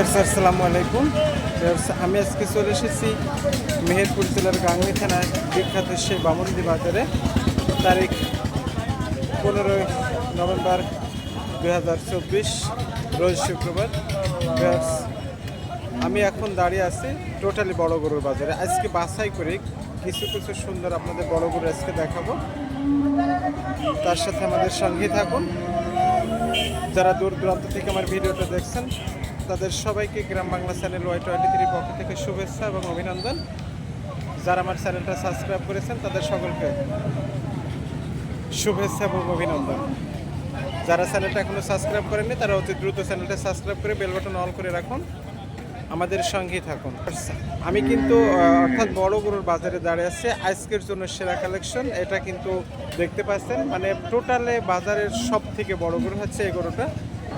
আসসালামু আলাইকুম আমি আজকে চলে এসেছি মেহেরপুর জেলার গাংনী থানার বিখ্যাত সেই বামন্দি বাজারে। তারিখ পনেরোই নভেম্বর দুই হাজার চব্বিশ, রোজ শুক্রবার। আমি এখন দাঁড়িয়ে আছি টোটালি বড় গরুর বাজারে। আজকে বাছাই করে কিছু কিছু সুন্দর আপনাদের বড় গরু আজকে দেখাবো। তার সাথে আমাদের সঙ্গেই থাকুন। যারা দূর দূরান্ত থেকে আমার ভিডিওটা দেখছেন তাদের সবাইকে Gram Bangla channel Y twenty three পক্ষ থেকে শুভেচ্ছা এবং অভিনন্দন। যারা আমার চ্যানেলটা সাবস্ক্রাইব করেছেন, তাদের সকলকে শুভেচ্ছা এবং অভিনন্দন। যারা চ্যানেলটা এখনও সাবস্ক্রাইব করেননি, তারা অতি দ্রুত চ্যানেলটা সাবস্ক্রাইব করে বেল বাটন অল করে রাখুন। আমাদের সঙ্গেই থাকুন। আমি কিন্তু অর্থাৎ বড় গরুর বাজারে দাঁড়িয়ে আছি। আজকের জন্য সেরা কালেকশন, এটা কিন্তু দেখতে পাচ্ছেন। মানে টোটালে বাজারের সব থেকে বড় গরু হচ্ছে এই গরুটা।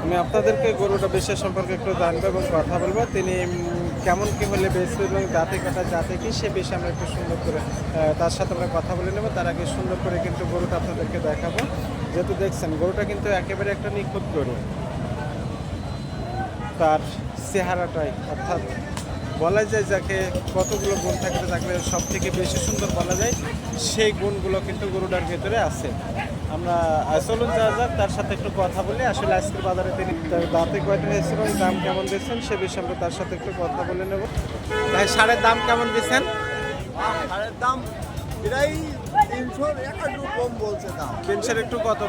আমি আপনাদেরকে গরুটা বেশের সম্পর্কে একটু জানব এবং কথা বলব। তিনি কেমন কি হলে বেশি এবং দাঁতে কাটা জাতে কি, সে বিষয়ে আমরা একটু সুন্দর করে তার সাথে আমরা কথা বলে নেব। তার আগে সুন্দর করে কিন্তু গরুটা আপনাদেরকে দেখাবো। যেহেতু দেখছেন, গরুটা কিন্তু একেবারে একটা নিখুঁত গরু। তার চেহারাটাই, অর্থাৎ বলা যায় যাকে কতগুলো গুণ থাকলে সব থেকে বেশি সুন্দর বলা যায়, সেই গুণগুলো কিন্তু গরুটার ভেতরে আছে। আমরা চলুন যাওয়া যাক তার সাথে একটু কথা বলি। আসলে আজকের বাজারে তিনি দাঁতে কয়টা হয়েছে এবং দাম কেমন দিচ্ছেন সে বিষয়ে আমরা তার সাথে একটু কথা বলে নেব। ভাই সারের দাম কেমন দিচ্ছেন? সারের দাম প্রায় একটু কম বলছে তিনশোর একটু কত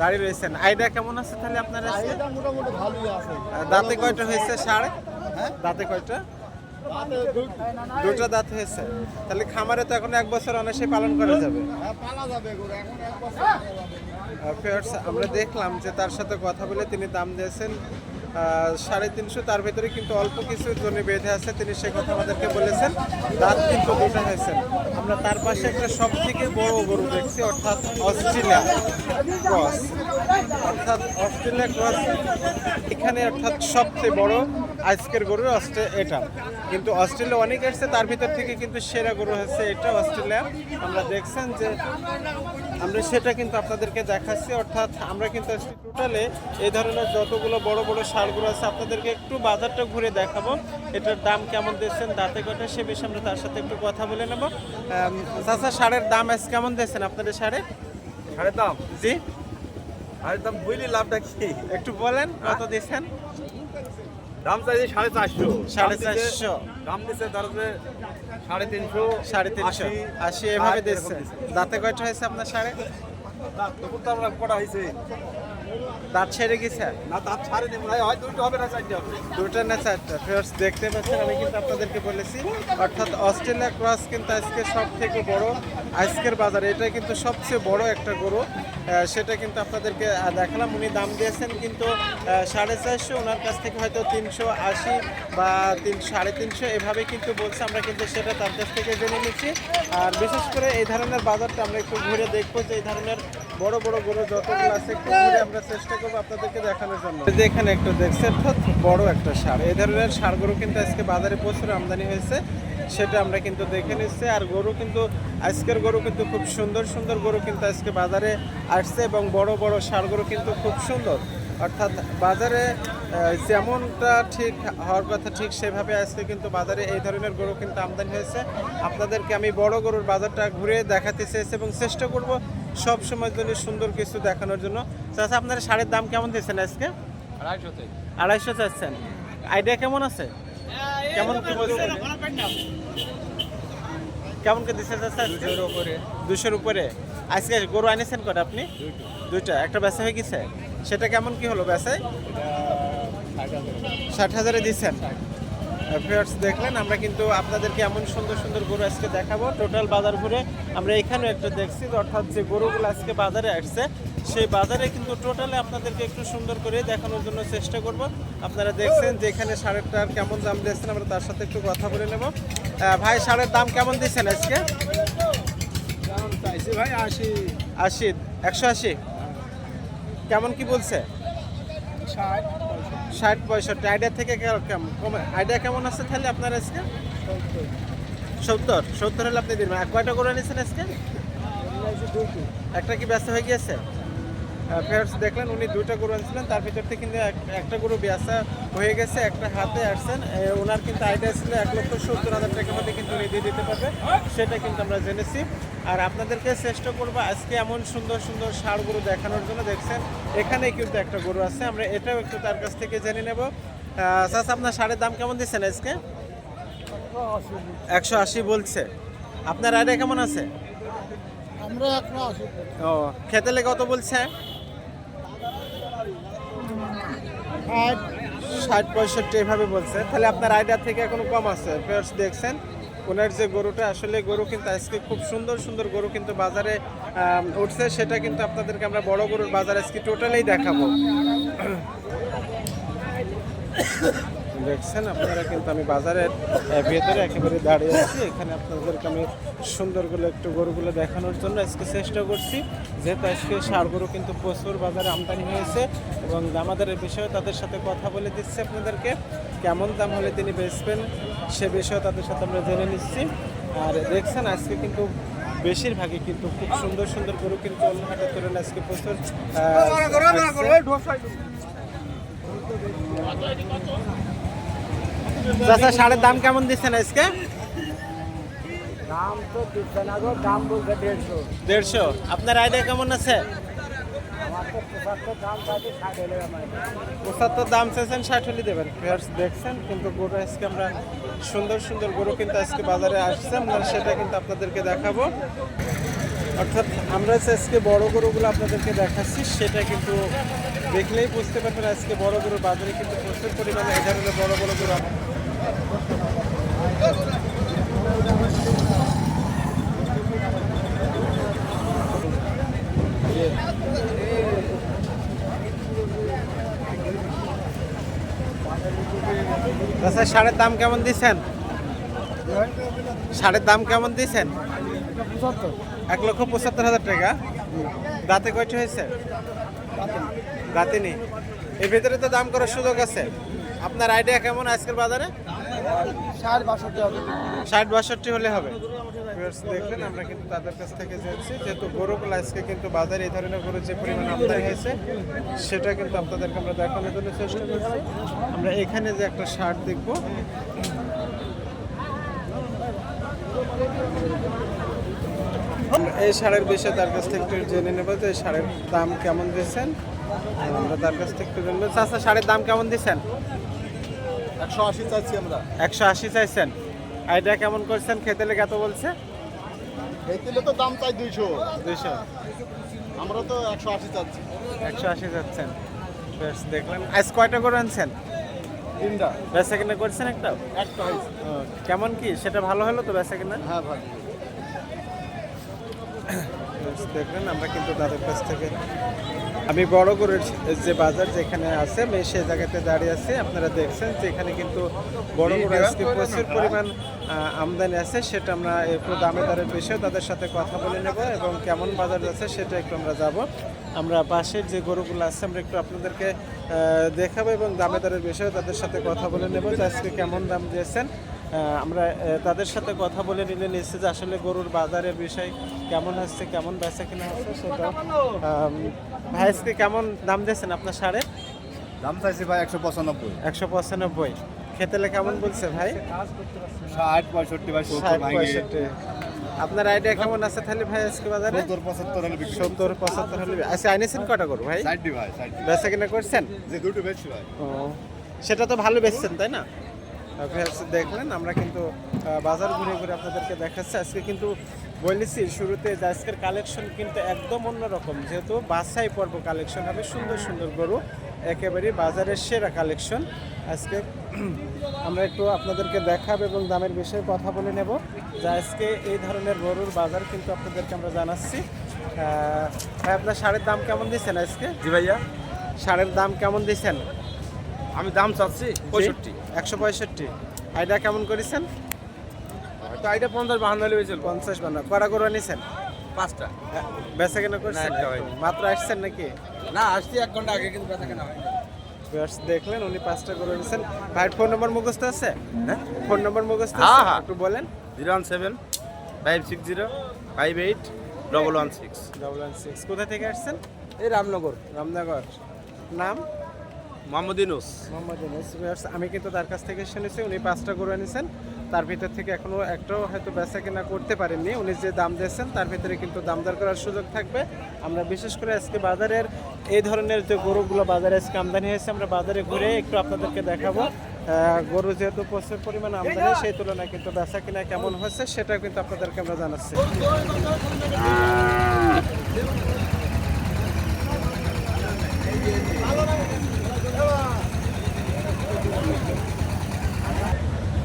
দাঁড়িয়ে রয়েছেন। আইডিয়া কেমন আছে তাহলে আপনার দাঁতে কয়টা হয়েছে সাড়ে হ্যাঁ? দাঁতে কয়টা? দুটো। দাঁত হয়েছে। তাহলে খামারে তো এখন এক বছর অনায়াসে পালন করা যাবে। আমরা দেখলাম যে তার সাথে কথা বলে তিনি দাম দিয়েছেন সাড়ে তিনশো। তার ভেতরে কিন্তু অল্প কিছু জমি বেঁধে আছে, তিনি সে কথা আমাদেরকে বলেছেন। দাঁত কিন্তু দুটো হয়েছেন আমরা তার পাশে একটা সব থেকে বড় গরু দেখছি, অর্থাৎ অস্ট্রেলিয়া ক্রস। অর্থাৎ অস্ট্রেলিয়া ক্রস, এখানে অর্থাৎ সবচেয়ে বড়। আজকের গরু অস্ট্রে এটা। কিন্তু অস্ট্রেলিয়া অনেক আসছে তার ভিতর থেকে কিন্তু সেরা গরু হচ্ছে এটা অস্ট্রেলিয়া। আমরা দেখছেন যে আমরা সেটা কিন্তু আপনাদেরকে দেখাচ্ছি অর্থাৎ আমরা কিন্তু টোটালে এই ধরনের যতগুলো বড় বড় সারগুলো আছে আপনাদেরকে একটু বাজারটা ঘুরে দেখাবো এটার দাম কেমন দিচ্ছেন দাঁতে কটা সে বিষয়ে আমরা তার সাথে একটু কথা বলে নেব। চাচা সারের দাম আজ কেমন দিচ্ছেন আপনাদের সারে? সারের দাম? জি। সারের দাম বুঝলি লাভটা কি? একটু বলেন কত দিচ্ছেন দাম চাইছে সাড়ে চারশো। সাড়ে চারশো। দাম দিচ্ছে তার সাড়ে তিনশো সাড়ে তিনশো। আশি এভাবে দিচ্ছে। দাঁতে কয়টা হয়েছে আপনার সাড়ে? তখন তো আমরা কটা হয়েছে? দাঁত ছেড়ে গেছে। না তার ছাড়ে নেই মনে হয় দুটো হবে না চারটে হবে। দুটো না চারটা? ফিয়ার্স দেখতে পাচ্ছেন আমি কিন্তু আপনাদেরকে বলেছি অর্থাৎ অস্ট্রেলিয়া ক্রস কিন্তু আজকে সব থেকে বড় আজকের বাজারে। এটা কিন্তু সবচেয়ে বড় একটা গরু। সেটা কিন্তু আপনাদেরকে দেখালাম। উনি দাম দিয়েছেন কিন্তু সাড়ে চারশো ওনার কাছ থেকে হয়তো তিনশো আশি বা তিন সাড়ে তিনশো এভাবে কিন্তু বলছে। আমরা কিন্তু সেটা তার কাছ থেকে জেনে নিচ্ছি। আর বিশেষ করে এই ধরনের বাজারটা আমরা একটু ঘুরে দেখব যে এই ধরনের বড় বড় গরু যতগুলো আছে একটু ঘুরে আমরা চেষ্টা আপনাদেরকে দেখানোর জন্য। যে এখানে একটু দেখছেন বড় একটা সার। এই ধরনের সার গরু কিন্তু আজকে বাজারে প্রচুর আমদানি হয়েছে, সেটা আমরা কিন্তু দেখে নিচ্ছি। আর গরু কিন্তু, আজকের গরু কিন্তু খুব সুন্দর সুন্দর গরু কিন্তু আজকে বাজারে আসছে এবং বড় বড় সার গরু কিন্তু খুব সুন্দর। অর্থাৎ বাজারে যেমনটা ঠিক হওয়ার কথা, ঠিক সেভাবে আজকে কিন্তু বাজারে এই ধরনের গরু কিন্তু আমদানি হয়েছে। আপনাদেরকে আমি বড় গরুর বাজারটা ঘুরে দেখাতে চেয়েছি এবং চেষ্টা করব সব সময় জন্য সুন্দর কিছু দেখানোর জন্য। চাচা আপনার শাড়ির দাম কেমন দিয়েছেন আজকে? আড়াইশো চাচ্ছেন। আইডিয়া কেমন আছে? কেমন কি বলছেন কেমন কি দিচ্ছে চাচা দুশোর উপরে। আজকে গরু আনিয়েছেন কটা আপনি? দুইটা। একটা বেচা হয়ে গেছে? সেটা কেমন কি হলো বেচায়? ষাট হাজারে। দিচ্ছেন। ফিয়ার্স দেখলেন আমরা কিন্তু আপনাদেরকে এমন সুন্দর সুন্দর গরু আজকে দেখাবো। টোটাল বাজার ঘুরে আমরা এখানেও একটা দেখছি অর্থাৎ যে গরুগুলো আজকে বাজারে আসছে সেই বাজারে কিন্তু টোটালে আপনাদেরকে একটু সুন্দর করে দেখানোর জন্য চেষ্টা করব। আপনারা দেখছেন যে এখানে সারেরটার কেমন দাম দিয়েছেন আমরা তার সাথে একটু কথা বলে নেব। ভাই সারের দাম কেমন দিচ্ছেন আজকে? ভাই আশি। আশি একশো আশি। কেমন কি বলছে? ষাট। ষাট পঁয়ষট্টি। আইডিয়া থেকে কে- কেমন? আইডিয়া কেমন আছে তাহলে আপনার আজকে? সত্তর। সত্তর হলে আপনি দিন কয়টা করে নিয়েছেন আজকে? একটা কি ব্যস্ত হয়ে গিয়েছে? ফেয়ার্স দেখলেন উনি দুইটা গরু আনছিলেন তার ভিতর থেকে কিন্তু একটা গরু বেচা হয়ে গেছে একটা হাতে আসছেন। ওনার কিন্তু আইডিয়া ছিল এক লক্ষ সত্তর হাজার টাকার মধ্যে কিন্তু উনি দিয়ে দিতে পারবে সেটা কিন্তু আমরা জেনেছি। আর আপনাদেরকে চেষ্টা করব আজকে এমন সুন্দর সুন্দর ষাড় গরু দেখানোর জন্য দেখছেন এখানেই কিন্তু একটা গরু আছে আমরা এটাও একটু তার কাছ থেকে জেনে নেব। চাষা আপনার ষাড়ের দাম কেমন দিচ্ছেন আজকে? একশো আশি বলছে। আপনার আইডিয়া কেমন আছে? আমরা ও খেতে লেগে কত বলছে? ষাট, পঁয়ষট্টি, এভাবে বলছে। তাহলে আপনার আইডিয়া থেকে এখনও কম আছে। ফেয়ার্স দেখছেন, ওনার যে গরুটা, আসলে গরু কিন্তু আজকে খুব সুন্দর সুন্দর গরু কিন্তু বাজারে উঠছে। সেটা কিন্তু আপনাদেরকে আমরা বড় গরুর বাজার আজকে টোটালেই দেখাবো। দেখছেন, আপনারা কিন্তু আমি বাজারের ভেতরে একেবারে দাঁড়িয়ে আছি। এখানে আপনাদেরকে আমি সুন্দরগুলো একটু গরুগুলো দেখানোর জন্য আজকে চেষ্টা করছি। যেহেতু আজকে সার গরু কিন্তু প্রচুর বাজারে আমদানি হয়েছে এবং দামাদারের বিষয়ে তাদের সাথে কথা বলে দিচ্ছি আপনাদেরকে। কেমন দাম হলে তিনি বেচবেন সে বিষয়ে তাদের সাথে আমরা জেনে নিচ্ছি। আর দেখছেন, আজকে কিন্তু বেশিরভাগই কিন্তু খুব সুন্দর সুন্দর গরু কিন্তু হাটের তুলনায় আজকে প্রচুর। চাচা সারের দাম কেমন দিচ্ছেন আজকে? দাম তো দিচ্ছে না গো দাম বলছে দেড়শো। দেড়শো। আপনার আইডিয়া কেমন আছে? পঁচাত্তর দাম চাইছে ষাট হলে দেবেন। ফেয়ার্স দেখছেন? কিন্তু গরু আজকে আমরা সুন্দর সুন্দর গরু কিন্তু আজকে বাজারে আসছে। আমরা সেটা কিন্তু আপনাদেরকে দেখাবো। অর্থাৎ আমরা আজকে বড় গরুগুলো আপনাদেরকে দেখাচ্ছি সেটা কিন্তু দেখলেই বুঝতে পারবেন আজকে বড় গরুর বাজারে কিন্তু প্রচুর পরিমাণে এই ধরনের বড় বড় গরু আচ্ছা সারের দাম কেমন দিচ্ছেন? সারের দাম কেমন দিচ্ছেন? এক লক্ষ পঁচাত্তর হাজার টাকা। দাঁতে কয়টি হয়েছে? দাঁতে নেই। এর ভিতরে তো দাম করার সুযোগ আছে। আপনার আইডিয়া কেমন আজকের বাজারে? ষাট বাষট্টি ষাট হলে হবে। দেখলেন আমরা কিন্তু তাদের কাছ থেকে যাচ্ছি যেহেতু গরুগুলো আজকে কিন্তু বাজারে এই ধরনের গরু যে পরিমাণ আমদানি হয়েছে, সেটা কিন্তু আপনাদেরকে আমরা দেখানোর জন্য চেষ্টা করছি। আমরা এখানে যে একটা শার্ট দেখব। এই সারের বিষয়ে তার কাছ থেকে একটু জেনে নেব যে এই শাড়ির দাম কেমন দিচ্ছেন আমরা তার কাছ থেকে একটু জানব চাষা শাড়ির দাম কেমন দিচ্ছেন একশো আশি চাচ্ছি আমরা। একশো আশি চাইছেন। আইডিয়া কেমন করছেন? খেতে লেগে এত বলছে? তেলে তো দাম চাই দুইশো। দুইশো। আমরা তো একশো আশি চাচ্ছি একশো আশি যাচ্ছেন বেশ দেখলেন আজ কয়টা করে আনছেন? তিনটা। বেচা কিনা করছেন একটা? একটা হয়েছে। কেমন কি? সেটা ভালো হলো তো বেচা কিনা? হ্যাঁ বেশ দেখলেন আমরা কিন্তু তাদের কাছ থেকে আমি বড় গরুর যে বাজার যেখানে আছে আমি সেই জায়গাতে দাঁড়িয়ে আছি। আপনারা দেখছেন যে এখানে কিন্তু বড় গরু আজকে প্রচুর পরিমাণ আমদানি আছে সেটা আমরা একটু দামে দরের বিষয়ে তাদের সাথে কথা বলে নেব এবং কেমন বাজার যাচ্ছে সেটা একটু আমরা যাব আমরা পাশের যে গরুগুলো আছে আমরা একটু আপনাদেরকে দেখাবো এবং দামে দরের বিষয়ে তাদের সাথে কথা বলে নেব যে আজকে কেমন দাম দিয়েছেন। আমরা তাদের সাথে কথা বলে নিলে নিশ্চয় যে আসলে গরুর বাজারের বিষয় কেমন হচ্ছে কেমন বেচা কিনা হচ্ছে সেটা আম, ভাই আজকে কেমন দাম দিয়েছেন আপনার সাড়ে? দাম চাইছি ভাই একশো পঁচানব্বই। একশো পঁচানব্বই। খেতেলে কেমন বলছে ভাই? ষাট পঁয়ষট্টি ভাই ষাট পঁয়ষট্টি। আপনার আইডিয়া কেমন আছে তাহলে ভাই আজকে বাজারে? সত্তর পঁচাত্তর হলে সত্তর পঁচাত্তর হলে আচ্ছা আইনেছেন কটা করু ভাই? ষাটটি ভাই বেচা কিনা করছেন? যে দুটো বেশি ভাই। ও সেটা তো ভালো বেচছেন তাই না? দেখলেন। আমরা কিন্তু বাজার ঘুরে ঘুরে আপনাদেরকে দেখাচ্ছি। আজকে কিন্তু বলেছি শুরুতে যে আজকের কালেকশন কিন্তু একদম অন্যরকম। যেহেতু বাসাই পর্ব কালেকশন হবে সুন্দর সুন্দর গরু একেবারে বাজারের সেরা কালেকশন আজকে আমরা একটু আপনাদেরকে দেখাবো এবং দামের বিষয়ে কথা বলে নেব। যে আজকে এই ধরনের গরুর বাজার কিন্তু আপনাদেরকে আমরা জানাচ্ছি। ভাই আপনার শাড়ির দাম কেমন দিচ্ছেন আজকে? জি ভাইয়া। শাড়ির দাম কেমন দিচ্ছেন? আমি দাম চাচ্ছি পঁয়ষট্টি। একশো পঁয়ষট্টি। আইডা কেমন করেছেন? তো আইটা পঞ্চাশ বাহান্ন হলে পঞ্চাশ বান্ন কড়া করে নিছেন পাঁচটা। বেচা কেনা করছেন? হয়নি। মাত্র আসছেন নাকি? না আসছি এক ঘণ্টা আগে কিন্তু বেচা কেনা হয় দেখলেন উনি পাঁচটা করে নিছেন ভাইয়ের ফোন নম্বর মুখস্থ আছে? হ্যাঁ? ফোন নম্বর মুখস্থ হ্যাঁ, হ্যাঁ। একটু বলেন। Zero one seven five six zero five eight double one six. Double one six কোথা থেকে আসছেন? এই রামনগর। রামনগর। নাম? মোহাম্মদ ইনুস মোহাম্মদ আমি কিন্তু তার কাছ থেকে শুনেছি, উনি পাঁচটা গরু এনেছেন। তার ভিতর থেকে এখনও একটাও হয়তো বেচা কেনা করতে পারেননি। উনি যে দাম দিয়েছেন, তার ভিতরে কিন্তু দাম দর করার সুযোগ থাকবে। আমরা বিশেষ করে আজকে বাজারের এই ধরনের যে গরুগুলো বাজারে আজকে আমদানি হয়েছে, আমরা বাজারে ঘুরে একটু আপনাদেরকে দেখাবো। গরু যেহেতু প্রচুর পরিমাণ আমদানি, সেই তুলনায় কিন্তু বেচা কিনা কেমন হচ্ছে সেটা কিন্তু আপনাদেরকে আমরা জানাচ্ছি।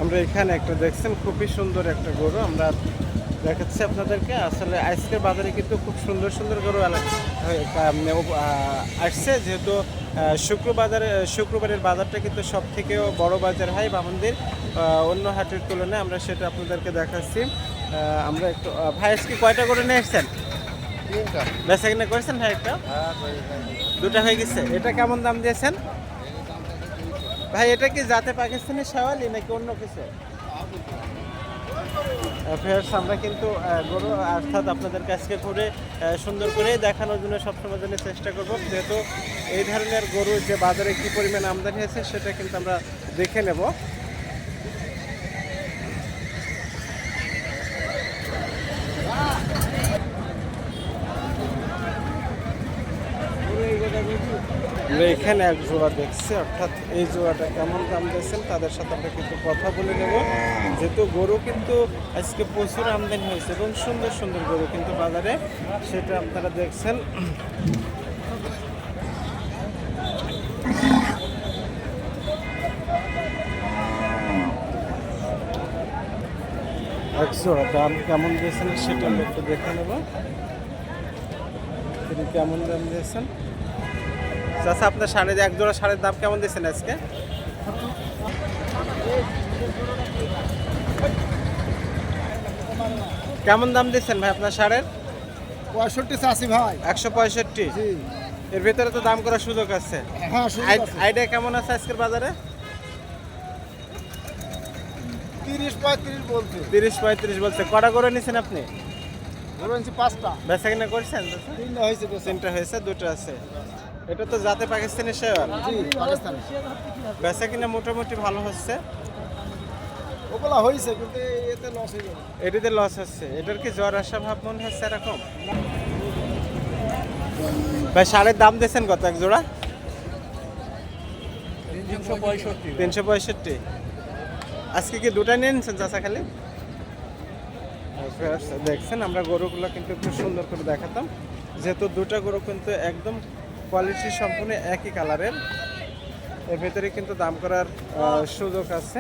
আমরা এখানে একটা দেখছেন খুবই সুন্দর একটা গরু। আমরা দেখাচ্ছি আপনাদেরকে। আসলে আজকের বাজারে কিন্তু খুব সুন্দর সুন্দর গরু হয়ে- আসছে। যেহেতু শুক্রবাজারে শুক্রবারের বাজারটা কিন্তু সব থেকেও বড় বাজার হয় বামন্দির। অন্য হাটের তুলনায় আমরা সেটা আপনাদেরকে দেখাচ্ছি। আমরা একটু ভাই আজকে কয়টা করে নিয়ে এসছেন বেচা কিনা করেছেন ভাই একটা? দুটা হয়ে গেছে। এটা কেমন দাম দিয়েছেন? ভাই, এটা কি জাতে পাকিস্তানি শেওয়ালি নাকি অন্য কিছু? ফেয়ার্স আমরা কিন্তু গরু, অর্থাৎ আপনাদের কাছকে ঘুরে সুন্দর করে দেখানোর জন্য সবসময় জন্য চেষ্টা করব। যেহেতু এই ধরনের গরু যে বাজারে কি পরিমাণ আমদানি হয়েছে, সেটা কিন্তু আমরা দেখে নেব। আমরা এখানে এক জোড়া দেখছি, অর্থাৎ এই জোড়াটা কেমন দাম দিয়েছেন তাদের সাথে আমরা কিন্তু কথা বলে নেব। যেহেতু গরু কিন্তু আজকে প্রচুর আমদানি হয়েছে এবং সুন্দর সুন্দর গরু কিন্তু বাজারে, সেটা আপনারা দেখছেন। এক জোড়া দাম কেমন দিয়েছেন সেটা আমরা একটু দেখে নেব। তিনি কেমন দাম দিয়েছেন? চাষা আপনার সাড়ে এক জোড়া সাড়ের দাম কেমন দিয়েছেন আজকে? কেমন দাম দিচ্ছেন ভাই আপনার সাড়ের পঁয়ষট্টি চাষি ভাই। একশো পঁয়ষট্টি। এর ভিতরে তো দাম করার সুযোগ আছে। হ্যাঁ আইডিয়া কেমন আছে আজকের বাজারে? তিরিশ পঁয়ত্রিশ বলছে। তিরিশ পঁয়ত্রিশ বলছে। কটা করে নিছেন আপনি? পাঁচটা। বেচা কিনা করছেন? তিনটা হয়েছে তিনটা হয়েছে দুটো আছে। এটা তো জাতে পাকিস্তানি শেয়ার। বেচা কিনা মোটামুটি ভালো হচ্ছে। ওগুলা হয়েছে কিন্তু এতে লস হয়ে গেল এটিতে লস হচ্ছে। এটার কি জ্বর আসা ভাব মনে হচ্ছে এরকম? ভাই সারের দাম দিয়েছেন কত এক জোড়া? তিনশো পঁয়ষট্টি। তিনশো পঁয়ষট্টি। আজকে কি দুটা নিয়ে নিচ্ছেন চাচা খালি? আচ্ছা, দেখছেন আমরা গরুগুলো কিন্তু একটু সুন্দর করে দেখাতাম। যেহেতু দুটা গরু কিন্তু একদম কোয়ালিটি সম্পূর্ণ একই কালারের। এর ভেতরে কিন্তু দাম করার সুযোগ আছে।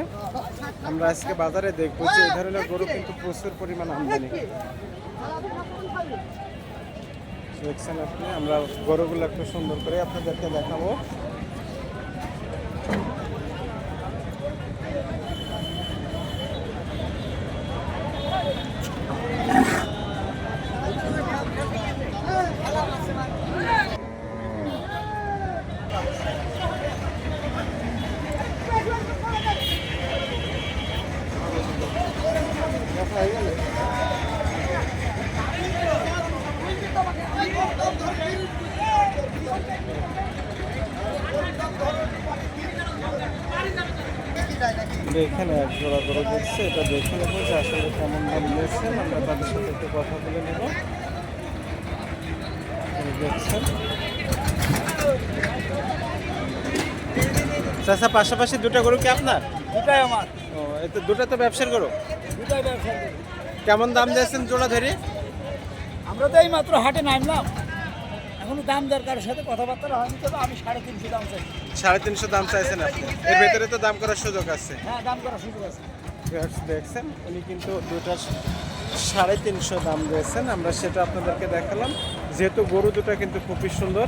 আমরা আজকে বাজারে দেখব যে এই ধরনের গরু কিন্তু প্রচুর পরিমাণ আমদানি। দেখছেন আপনি, আমরা গরুগুলো একটু সুন্দর করে আপনাদেরকে দেখাবো। আমরা এখানে এক জোড়া করে এটা দেখে নেব যে আসলে কেমন দাম নিয়েছেন আমরা তাদের সাথে একটু কথা বলে নেব। দেখছেন। চাষা পাশাপাশি দুটো গরু কি আপনার? দুটাই আমার। ও এই তো দুটো তো ব্যবসার গরু। দুটাই ব্যবসা কেমন দাম দিয়েছেন জোড়া ধরে? আমরা তো এই মাত্র হাটে নামলাম। এখনও দাম দরকারের সাথে কথাবার্তা হয়নি তবে আমি সাড়ে তিনশো দাম চাই। সাড়ে তিনশো দাম চাইছেন আপনি। এর ভেতরে তো দাম করার সুযোগ আছে। হ্যাঁ দাম করার সুযোগ আছে। দেখছেন? উনি কিন্তু দুটা সাড়ে তিনশো দাম দিয়েছেন। আমরা সেটা আপনাদেরকে দেখালাম। যেহেতু গরু দুটো কিন্তু খুবই সুন্দর।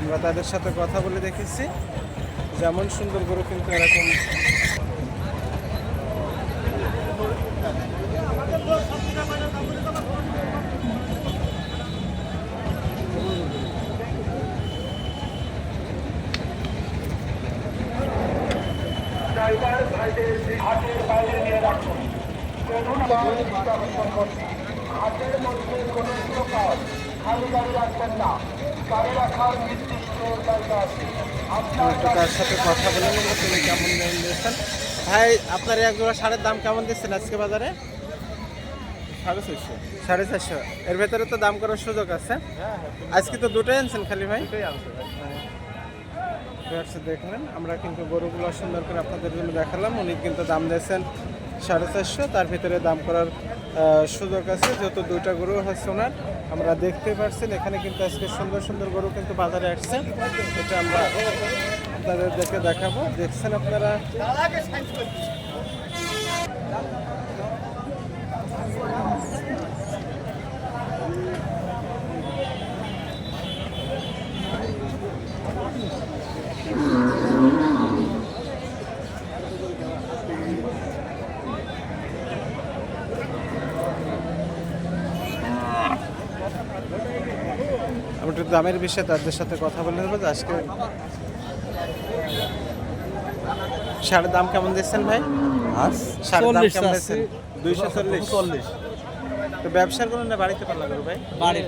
আমরা তাদের সাথে কথা বলে দেখেছি। যেমন সুন্দর গরু কিন্তু এরকম সাথে কথা কেমন ভাই আপনার এক জোড়া সারের দাম কেমন দিচ্ছেন আজকে বাজারে? সাড়ে চারশো। সাড়ে চারশো। এর ভেতরে তো দাম করার সুযোগ আছে। হ্যাঁ, হ্যাঁ। আজকে তো দুটোই আনছেন খালি ভাই? দুটোই ব্যবসা দেখলেন। আমরা কিন্তু গরুগুলো সুন্দর করে আপনাদের জন্য দেখালাম। উনি কিন্তু দাম দিয়েছেন সাড়ে চারশো। তার ভিতরে দাম করার সুযোগ আছে। যেহেতু দুইটা গরু হচ্ছে ওনার, আমরা দেখতে পাচ্ছেন এখানে কিন্তু আজকে সুন্দর সুন্দর গরু কিন্তু বাজারে আসছে। এটা আমরা আপনাদের দেখে দেখাবো। দেখছেন আপনারা? দামের বিষয়ে তাদের সাথে কথা বলে নেব আজকে সারের দাম কেমন দিচ্ছেন ভাই? সাড়ে দাম কেমন দিচ্ছেন? দুইশো চল্লিশ। চল্লিশ তো ব্যবসার কোনো না বাড়িতে পারলাম ভাই? বাড়ির।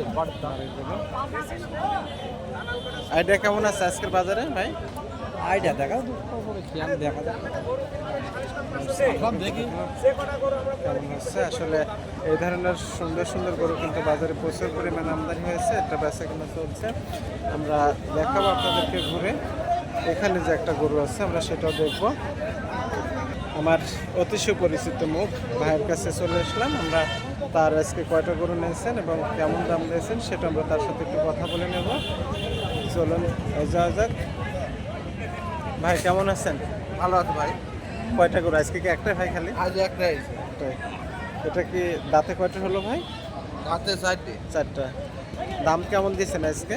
আইডিয়া কেমন আছে আজকের বাজারে ভাই? আইডিয়া দেখা। দেখা হচ্ছে? আসলে এই ধরনের সুন্দর সুন্দর গরু কিন্তু বাজারে প্রচুর পরিমাণ আমদানি হয়েছে একটা বেচা কেনা চলছে। আমরা দেখাবো আপনাদেরকে ঘুরে। এখানে যে একটা গরু আছে আমরা সেটাও দেখব। আমার অতি সুপরিচিত মুখ ভাইয়ের কাছে চলে আসলাম। আমরা তার আজকে কয়টা গরু নিয়েছেন এবং কেমন দাম দিয়েছেন সেটা আমরা তার সাথে একটু কথা বলে নেব। চলুন যাওয়া যাক। ভাই কেমন আছেন? ভালো আছে ভাই। কয়টা গরু? আজকে কি একটা ভাই খালি? আজ একটাই। একটাই। এটা কি দাঁতে কয়টা হলো ভাই? রাতে চারটে। চারটা। দাম কেমন দিয়েছেন আজকে?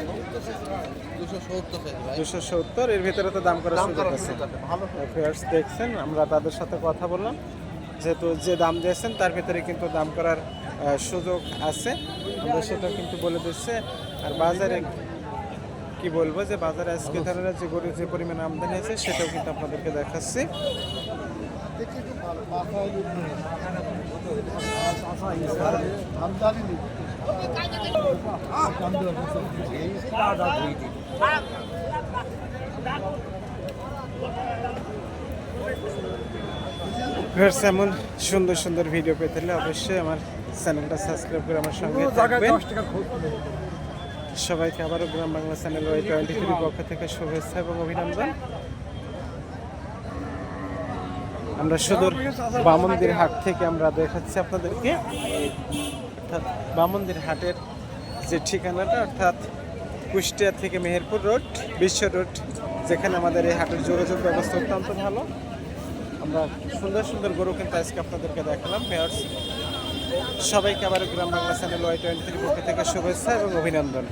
দুশো সত্তর এর ভিতরে তো দাম করার সুযোগ আছে। Affairs দেখছেন আমরা তাদের সাথে কথা বললাম। যেহেতু যে দাম দিয়েছেন তার ভিতরে কিন্তু দাম করার সুযোগ আছে। আমরা সেটা কিন্তু বলে দিচ্ছে। আর বাজারে কি বলব যে বাজারে আজকে ধরনের যে গরু যে পরিমাণ আমদানি আছে সেটাও কিন্তু আপনাদেরকে দেখাচ্ছি। এমন সুন্দর সুন্দর ভিডিও পেতে হলে অবশ্যই আমার চ্যানেলটা সাবস্ক্রাইব করে আমার সঙ্গে থাকবেন। সবাইকে আবারও Gram Bangla channel Y twenty three পক্ষ থেকে শুভেচ্ছা এবং অভিনন্দন। আমরা সুদূর বামন্দির হাট থেকে আমরা দেখাচ্ছি আপনাদেরকে। অর্থাৎ বামন্দির হাটের যে ঠিকানাটা, অর্থাৎ কুষ্টিয়া থেকে মেহেরপুর রোড, বিশ্ব রোড, যেখানে আমাদের এই হাটের যোগাযোগ ব্যবস্থা অত্যন্ত ভালো। আমরা সুন্দর সুন্দর গরু কিন্তু আজকে আপনাদেরকে দেখালাম সবাইকে আবার Gram Bangla channel Y twenty পক্ষ থেকে শুভেচ্ছা এবং অভিনন্দন।